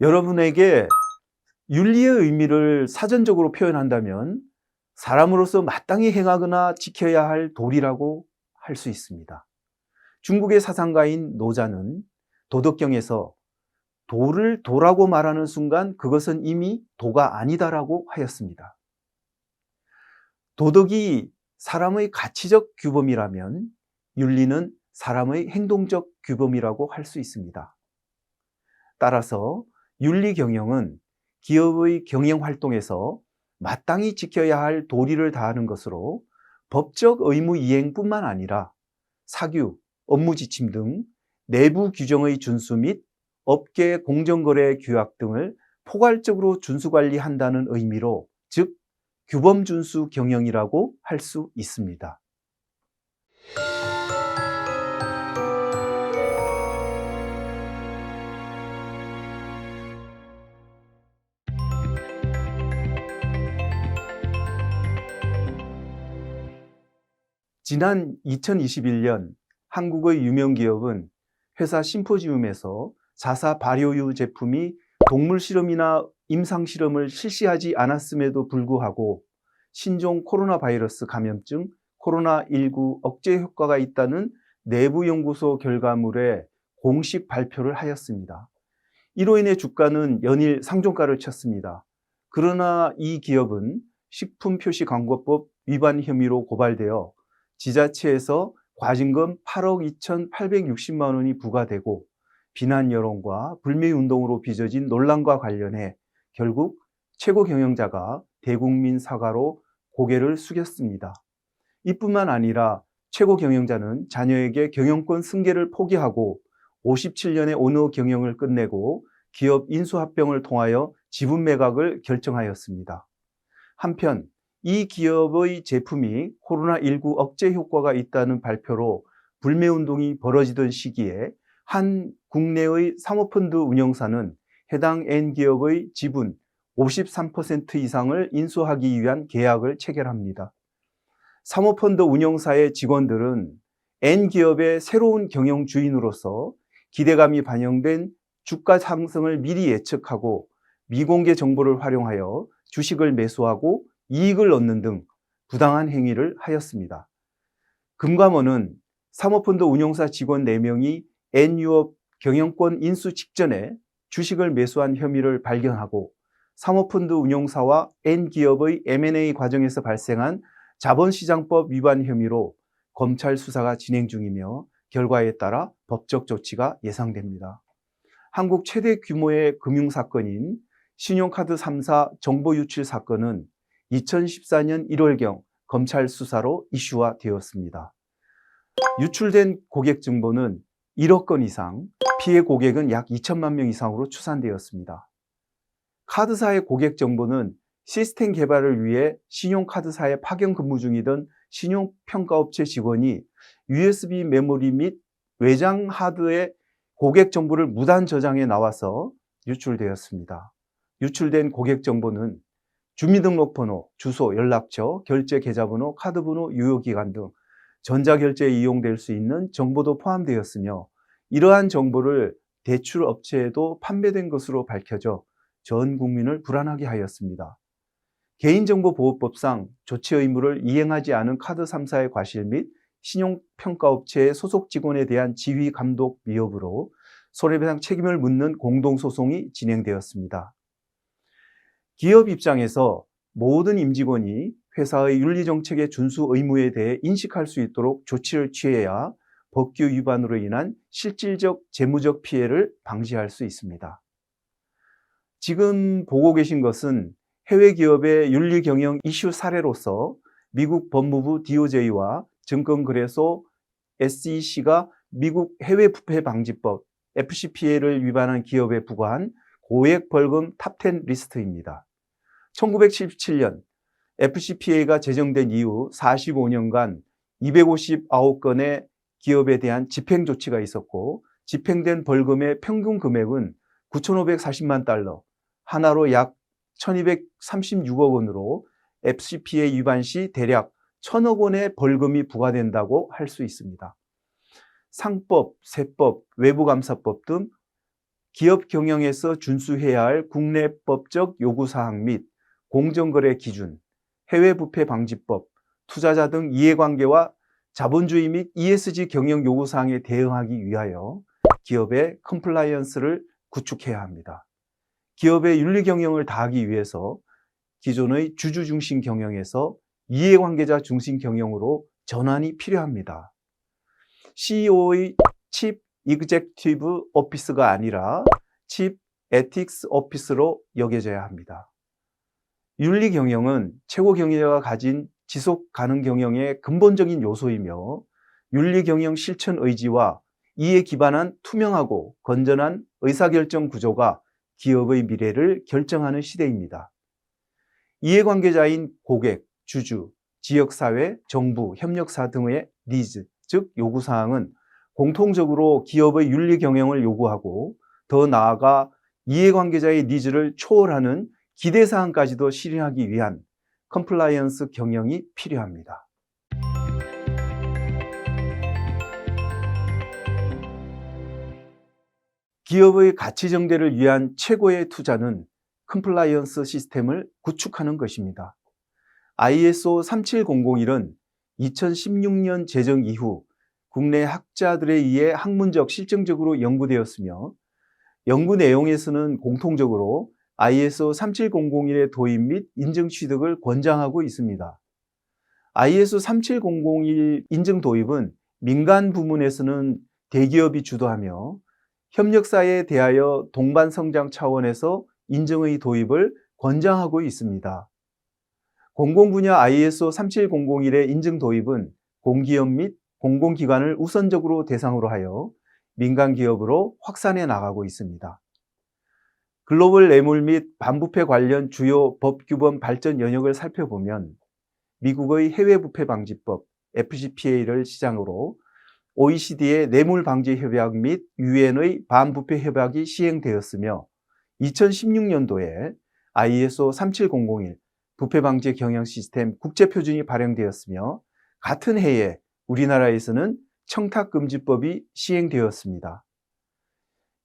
여러분에게 윤리의 의미를 사전적으로 표현한다면 사람으로서 마땅히 행하거나 지켜야 할 도리라고 할 수 있습니다. 중국의 사상가인 노자는 도덕경에서 도를 도라고 말하는 순간 그것은 이미 도가 아니다라고 하였습니다. 도덕이 사람의 가치적 규범이라면 윤리는 사람의 행동적 규범이라고 할 수 있습니다. 따라서 윤리 경영은 기업의 경영 활동에서 마땅히 지켜야 할 도리를 다하는 것으로 법적 의무 이행뿐만 아니라 사규, 업무 지침 등 내부 규정의 준수 및 업계 공정거래 규약 등을 포괄적으로 준수 관리한다는 의미로 즉 규범 준수 경영이라고 할 수 있습니다. 지난 2021년 한국의 유명 기업은 회사 심포지움에서 자사 발효유 제품이 동물 실험이나 임상 실험을 실시하지 않았음에도 불구하고 신종 코로나 바이러스 감염증 코로나19 억제 효과가 있다는 내부 연구소 결과물에 공식 발표를 하였습니다. 이로 인해 주가는 연일 상종가를 쳤습니다. 그러나 이 기업은 식품표시광고법 위반 혐의로 고발되어 지자체에서 과징금 8억 2,860만 원이 부과되고 비난 여론과 불매 운동으로 빚어진 논란과 관련해 결국 최고 경영자가 대국민 사과로 고개를 숙였습니다. 이뿐만 아니라 최고 경영자는 자녀에게 경영권 승계를 포기하고 57년의 오너 경영을 끝내고 기업 인수합병을 통하여 지분 매각을 결정하였습니다. 한편 이 기업의 제품이 코로나19 억제 효과가 있다는 발표로 불매운동이 벌어지던 시기에 한 국내의 사모펀드 운영사는 해당 N기업의 지분 53% 이상을 인수하기 위한 계약을 체결합니다. 사모펀드 운영사의 직원들은 N기업의 새로운 경영 주인으로서 기대감이 반영된 주가 상승을 미리 예측하고 미공개 정보를 활용하여 주식을 매수하고 이익을 얻는 등 부당한 행위를 하였습니다. 금감원은 사모펀드 운용사 직원 4명이 N유업 경영권 인수 직전에 주식을 매수한 혐의를 발견하고 사모펀드 운용사와 N기업의 M&A 과정에서 발생한 자본시장법 위반 혐의로 검찰 수사가 진행 중이며 결과에 따라 법적 조치가 예상됩니다. 한국 최대 규모의 금융사건인 신용카드 3사 정보 유출 사건은 2014년 1월경 검찰 수사로 이슈화 되었습니다. 유출된 고객 정보는 1억 건 이상, 피해 고객은 약 2천만 명 이상으로 추산되었습니다. 카드사의 고객 정보는 시스템 개발을 위해 신용카드사에 파견 근무 중이던 신용평가업체 직원이 USB 메모리 및 외장 하드의 고객 정보를 무단 저장해 나와서 유출되었습니다. 유출된 고객 정보는 주민등록번호, 주소, 연락처, 결제 계좌번호, 카드번호, 유효기간 등 전자결제에 이용될 수 있는 정보도 포함되었으며 이러한 정보를 대출업체에도 판매된 것으로 밝혀져 전 국민을 불안하게 하였습니다. 개인정보보호법상 조치 의무를 이행하지 않은 카드 3사의 과실 및 신용평가업체의 소속 직원에 대한 지휘 감독 위협으로 손해배상 책임을 묻는 공동소송이 진행되었습니다. 기업 입장에서 모든 임직원이 회사의 윤리정책의 준수 의무에 대해 인식할 수 있도록 조치를 취해야 법규 위반으로 인한 실질적 재무적 피해를 방지할 수 있습니다. 지금 보고 계신 것은 해외 기업의 윤리 경영 이슈 사례로서 미국 법무부 DOJ와 증권거래소 SEC가 미국 해외 부패 방지법 FCPA를 위반한 기업에 부과한 고액 벌금 탑10 리스트입니다. 1977년 FCPA가 제정된 이후 45년간 259건의 기업에 대한 집행 조치가 있었고 집행된 벌금의 평균 금액은 9,540만 달러, 하나로 약 1,236억 원으로 FCPA 위반 시 대략 1,000억 원의 벌금이 부과된다고 할 수 있습니다. 상법, 세법, 외부감사법 등 기업 경영에서 준수해야 할 국내법적 요구사항 및 공정거래 기준, 해외 부패 방지법, 투자자 등 이해관계와 자본주의 및 ESG 경영 요구 사항에 대응하기 위하여 기업의 컴플라이언스를 구축해야 합니다. 기업의 윤리 경영을 다하기 위해서 기존의 주주 중심 경영에서 이해관계자 중심 경영으로 전환이 필요합니다. CEO의 칩 이그젝티브 오피스가 아니라 칩 에틱스 오피스로 여겨져야 합니다. 윤리 경영은 최고 경영자가 가진 지속 가능 경영의 근본적인 요소이며 윤리 경영 실천 의지와 이에 기반한 투명하고 건전한 의사결정 구조가 기업의 미래를 결정하는 시대입니다. 이해관계자인 고객, 주주, 지역사회, 정부, 협력사 등의 니즈, 즉 요구사항은 공통적으로 기업의 윤리 경영을 요구하고 더 나아가 이해관계자의 니즈를 초월하는 기대사항까지도 실현하기 위한 컴플라이언스 경영이 필요합니다. 기업의 가치 정대를 위한 최고의 투자는 컴플라이언스 시스템을 구축하는 것입니다. ISO 37001은 2016년 제정 이후 국내 학자들에 의해 학문적 실증적으로 연구되었으며 연구 내용에서는 공통적으로 ISO 37001의 도입 및 인증 취득을 권장하고 있습니다. ISO 37001 인증 도입은 민간 부문에서는 대기업이 주도하며 협력사에 대하여 동반 성장 차원에서 인증의 도입을 권장하고 있습니다. 공공 분야 ISO 37001의 인증 도입은 공기업 및 공공기관을 우선적으로 대상으로 하여 민간 기업으로 확산해 나가고 있습니다. 글로벌 뇌물 및 반부패 관련 주요 법 규범 발전 영역을 살펴보면 미국의 해외부패 방지법 FCPA를 시장으로 OECD의 뇌물 방지 협약 및 유엔의 반부패 협약이 시행되었으며 2016년도에 ISO 37001 부패 방지 경영 시스템 국제 표준이 발행되었으며 같은 해에 우리나라에서는 청탁금지법이 시행되었습니다.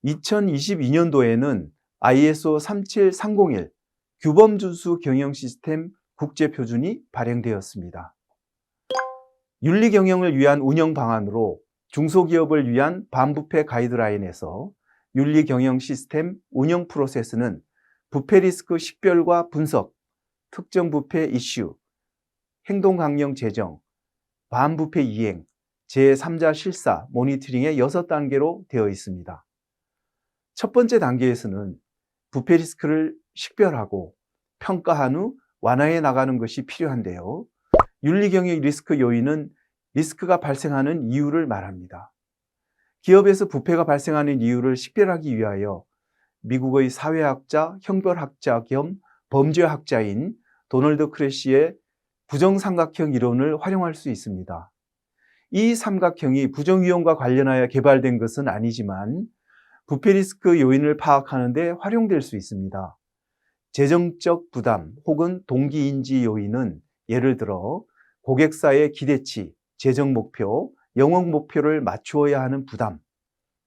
2022년도에는 ISO 37301 규범 준수 경영 시스템 국제 표준이 발행되었습니다. 윤리 경영을 위한 운영 방안으로 중소기업을 위한 반부패 가이드라인에서 윤리 경영 시스템 운영 프로세스는 부패 리스크 식별과 분석, 특정 부패 이슈, 행동 강령 제정, 반부패 이행, 제3자 실사, 모니터링의 6단계로 되어 있습니다. 첫 번째 단계에서는 부패 리스크를 식별하고 평가한 후 완화해 나가는 것이 필요한데요. 윤리경영 리스크 요인은 리스크가 발생하는 이유를 말합니다. 기업에서 부패가 발생하는 이유를 식별하기 위하여 미국의 사회학자, 형벌학자 겸 범죄학자인 도널드 크래시의 부정삼각형 이론을 활용할 수 있습니다. 이 삼각형이 부정위험과 관련하여 개발된 것은 아니지만 부패 리스크 요인을 파악하는 데 활용될 수 있습니다. 재정적 부담 혹은 동기인지 요인은 예를 들어 고객사의 기대치, 재정 목표, 영업 목표를 맞추어야 하는 부담,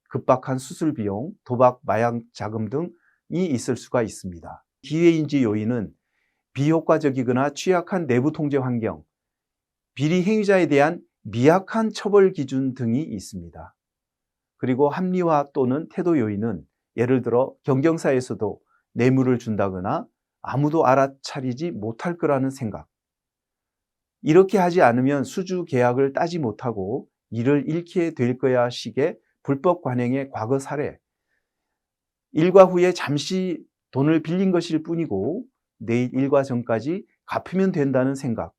급박한 수술 비용, 도박, 마약 자금 등이 있을 수가 있습니다. 기회인지 요인은 비효과적이거나 취약한 내부 통제 환경, 비리 행위자에 대한 미약한 처벌 기준 등이 있습니다. 그리고 합리화 또는 태도 요인은 예를 들어 경경사에서도 뇌물을 준다거나 아무도 알아차리지 못할 거라는 생각. 이렇게 하지 않으면 수주 계약을 따지 못하고 일을 잃게 될 거야 식의 불법 관행의 과거 사례. 일과 후에 잠시 돈을 빌린 것일 뿐이고 내일 일과 전까지 갚으면 된다는 생각.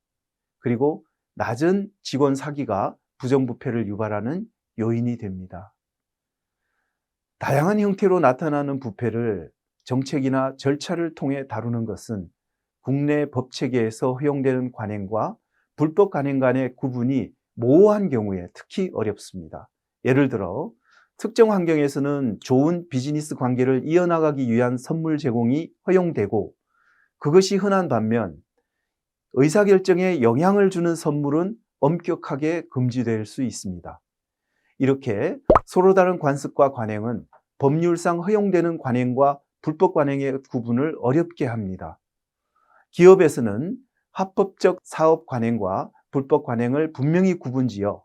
그리고 낮은 직원 사기가 부정부패를 유발하는 요인이 됩니다. 다양한 형태로 나타나는 부패를 정책이나 절차를 통해 다루는 것은 국내 법 체계에서 허용되는 관행과 불법 관행 간의 구분이 모호한 경우에 특히 어렵습니다. 예를 들어 특정 환경에서는 좋은 비즈니스 관계를 이어나가기 위한 선물 제공이 허용되고 그것이 흔한 반면 의사결정에 영향을 주는 선물은 엄격하게 금지될 수 있습니다. 이렇게 서로 다른 관습과 관행은 법률상 허용되는 관행과 불법 관행의 구분을 어렵게 합니다. 기업에서는 합법적 사업 관행과 불법 관행을 분명히 구분지어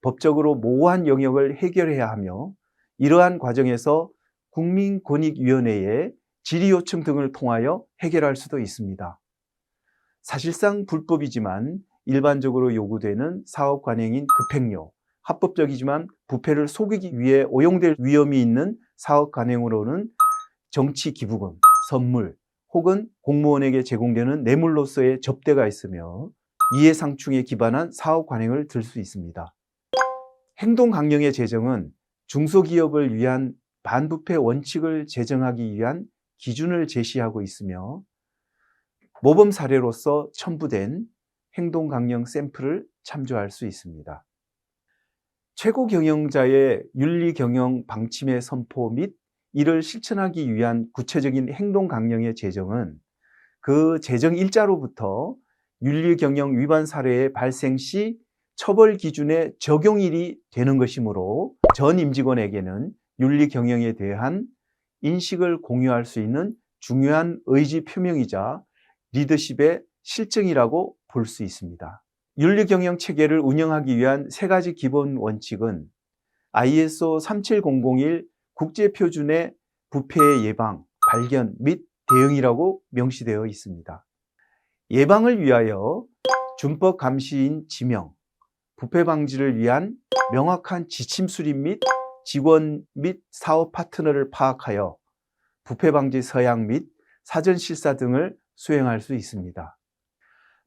법적으로 모호한 영역을 해결해야 하며 이러한 과정에서 국민권익위원회의 질의 요청 등을 통하여 해결할 수도 있습니다. 사실상 불법이지만 일반적으로 요구되는 사업 관행인 급행료, 합법적이지만 부패를 속이기 위해 오용될 위험이 있는 사업 관행으로는 정치 기부금, 선물 혹은 공무원에게 제공되는 뇌물로서의 접대가 있으며 이해상충에 기반한 사업 관행을 들 수 있습니다. 행동 강령의 제정은 중소기업을 위한 반부패 원칙을 제정하기 위한 기준을 제시하고 있으며 모범 사례로서 첨부된 행동 강령 샘플을 참조할 수 있습니다. 최고 경영자의 윤리 경영 방침의 선포 및 이를 실천하기 위한 구체적인 행동 강령의 제정은 그 제정 일자로부터 윤리 경영 위반 사례의 발생 시 처벌 기준의 적용일이 되는 것이므로 전 임직원에게는 윤리 경영에 대한 인식을 공유할 수 있는 중요한 의지 표명이자 리더십의 실증이라고 볼 수 있습니다. 윤리 경영 체계를 운영하기 위한 세 가지 기본 원칙은 ISO 37001 국제 표준의 부패의 예방, 발견 및 대응이라고 명시되어 있습니다. 예방을 위하여 준법 감시인 지명, 부패 방지를 위한 명확한 지침 수립 및 직원 및 사업 파트너를 파악하여 부패 방지 서약 및 사전 실사 등을 수행할 수 있습니다.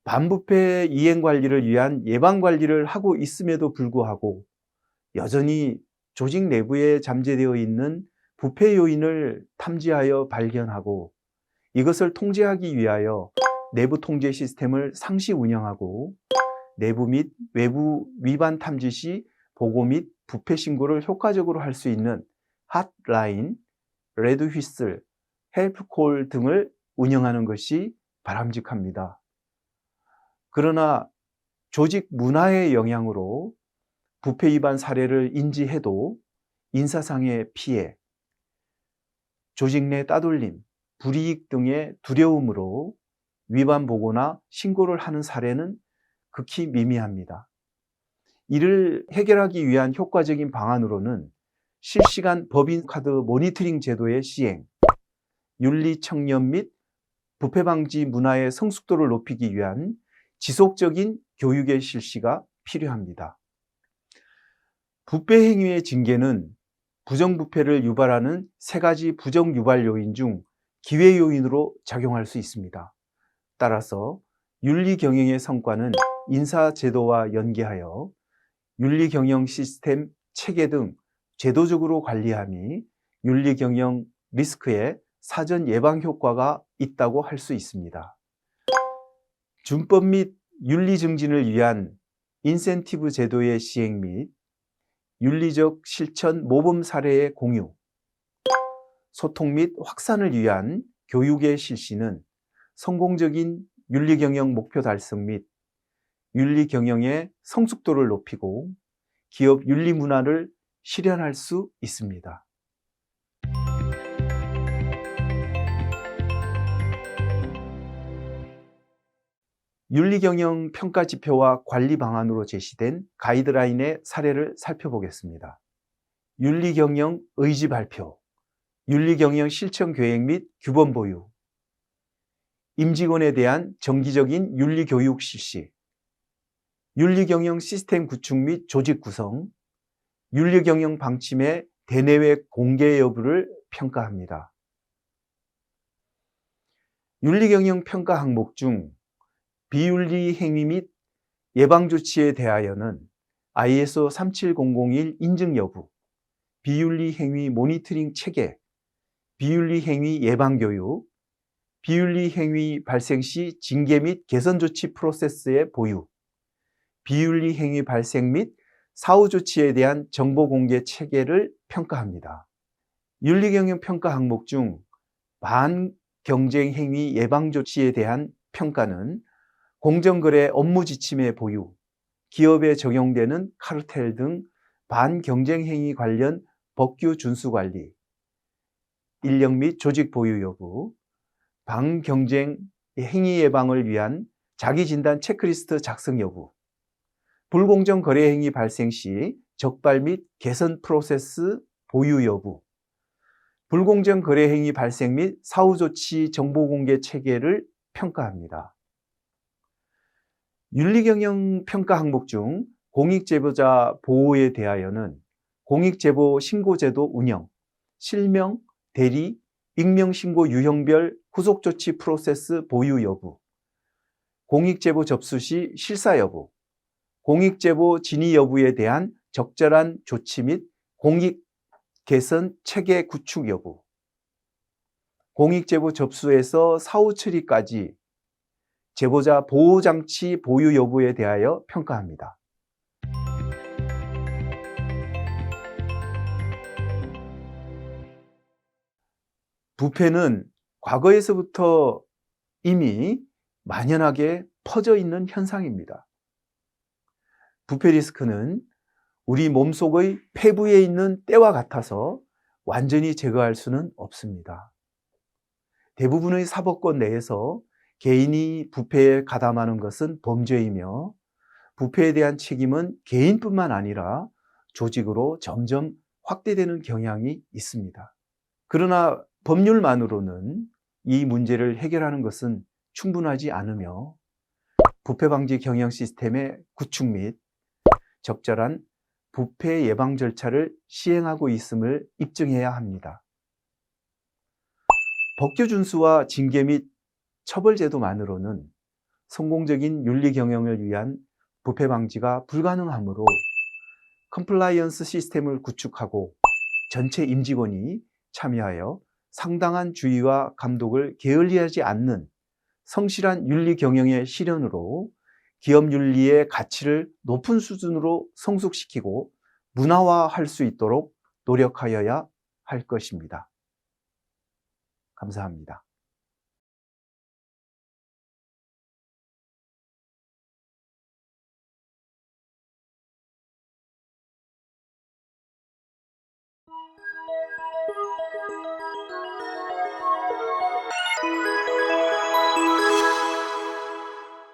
반부패 이행 관리를 위한 예방 관리를 하고 있음에도 불구하고 여전히 조직 내부에 잠재되어 있는 부패 요인을 탐지하여 발견하고 이것을 통제하기 위하여 내부 통제 시스템을 상시 운영하고 내부 및 외부 위반 탐지 시 보고 및 부패 신고를 효과적으로 할 수 있는 핫라인, 레드 휘슬, 헬프콜 등을 운영하는 것이 바람직합니다. 그러나 조직 문화의 영향으로 부패 위반 사례를 인지해도 인사상의 피해, 조직 내 따돌림, 불이익 등의 두려움으로 위반 보고나 신고를 하는 사례는 극히 미미합니다. 이를 해결하기 위한 효과적인 방안으로는 실시간 법인 카드 모니터링 제도의 시행, 윤리 청년 및 부패 방지 문화의 성숙도를 높이기 위한 지속적인 교육의 실시가 필요합니다. 부패 행위의 징계는 부정부패를 유발하는 세 가지 부정 유발 요인 중 기회 요인으로 작용할 수 있습니다. 따라서 윤리 경영의 성과는 인사 제도와 연계하여 윤리 경영 시스템 체계 등 제도적으로 관리함이 윤리 경영 리스크의 사전 예방 효과가 있다고 할 수 있습니다. 준법 및 윤리 증진을 위한 인센티브 제도의 시행 및 윤리적 실천 모범 사례의 공유, 소통 및 확산을 위한 교육의 실시는 성공적인 윤리 경영 목표 달성 및 윤리 경영의 성숙도를 높이고 기업 윤리 문화를 실현할 수 있습니다. 윤리경영 평가 지표와 관리 방안으로 제시된 가이드라인의 사례를 살펴보겠습니다. 윤리경영 의지 발표, 윤리경영 실천 계획 및 규범 보유, 임직원에 대한 정기적인 윤리교육 실시, 윤리경영 시스템 구축 및 조직 구성, 윤리경영 방침의 대내외 공개 여부를 평가합니다. 윤리경영 평가 항목 중 비윤리 행위 및 예방 조치에 대하여는 ISO 37001 인증 여부, 비윤리 행위 모니터링 체계, 비윤리 행위 예방 교육, 비윤리 행위 발생 시 징계 및 개선 조치 프로세스의 보유, 비윤리 행위 발생 및 사후 조치에 대한 정보 공개 체계를 평가합니다. 윤리 경영 평가 항목 중 반경쟁 행위 예방 조치에 대한 평가는 공정거래 업무 지침의 보유, 기업에 적용되는 카르텔 등 반경쟁 행위 관련 법규 준수 관리, 인력 및 조직 보유 여부, 방경쟁 행위 예방을 위한 자기 진단 체크리스트 작성 여부, 불공정 거래 행위 발생 시 적발 및 개선 프로세스 보유 여부, 불공정 거래 행위 발생 및 사후 조치 정보 공개 체계를 평가합니다. 윤리경영 평가 항목 중 공익제보자 보호에 대하여는 공익제보 신고제도 운영, 실명, 대리, 익명신고 유형별 후속조치 프로세스 보유 여부, 공익제보 접수 시 실사 여부, 공익제보 진위 여부에 대한 적절한 조치 및 공익 개선 체계 구축 여부, 공익제보 접수에서 사후 처리까지 제보자 보호장치 보유 여부에 대하여 평가합니다. 부패는 과거에서부터 이미 만연하게 퍼져 있는 현상입니다. 부패 리스크는 우리 몸속의 폐부에 있는 때와 같아서 완전히 제거할 수는 없습니다. 대부분의 사법권 내에서 개인이 부패에 가담하는 것은 범죄이며 부패에 대한 책임은 개인뿐만 아니라 조직으로 점점 확대되는 경향이 있습니다. 그러나 법률만으로는 이 문제를 해결하는 것은 충분하지 않으며 부패 방지 경영 시스템의 구축 및 적절한 부패 예방 절차를 시행하고 있음을 입증해야 합니다. 법규 준수와 징계 및 처벌 제도만으로는 성공적인 윤리 경영을 위한 부패 방지가 불가능하므로 컴플라이언스 시스템을 구축하고 전체 임직원이 참여하여 상당한 주의와 감독을 게을리하지 않는 성실한 윤리 경영의 실현으로 기업 윤리의 가치를 높은 수준으로 성숙시키고 문화화할 수 있도록 노력하여야 할 것입니다. 감사합니다.